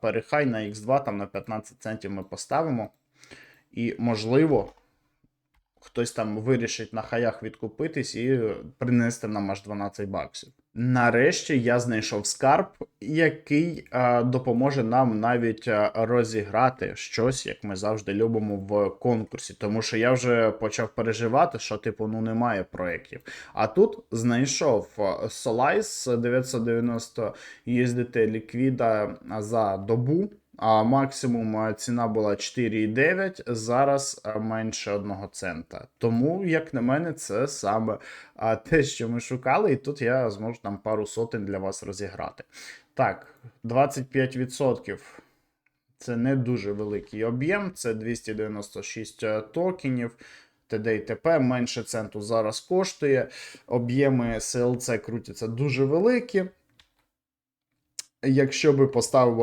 перехай на X2, там на 15 центів ми поставимо. І, можливо, хтось там вирішить на хаях відкупитись і принести нам аж 12 баксів. Нарешті я знайшов скарб, який е, допоможе нам навіть е, розіграти щось, як ми завжди любимо в конкурсі. Тому що я вже почав переживати, що типу ну немає проєктів. А тут знайшов е, 990 USDT ліквіда за добу. Максимум е, ціна була 4,9, зараз е, менше 1 цента. Тому, як на мене, це саме те, що ми шукали, і тут я зможу там пару сотень для вас розіграти. Так, 25%. Це не дуже великий об'єм, це 296 токенів. ТД і ТП менше центу зараз коштує. Об'єми CLC крутяться дуже великі. Якщо би поставив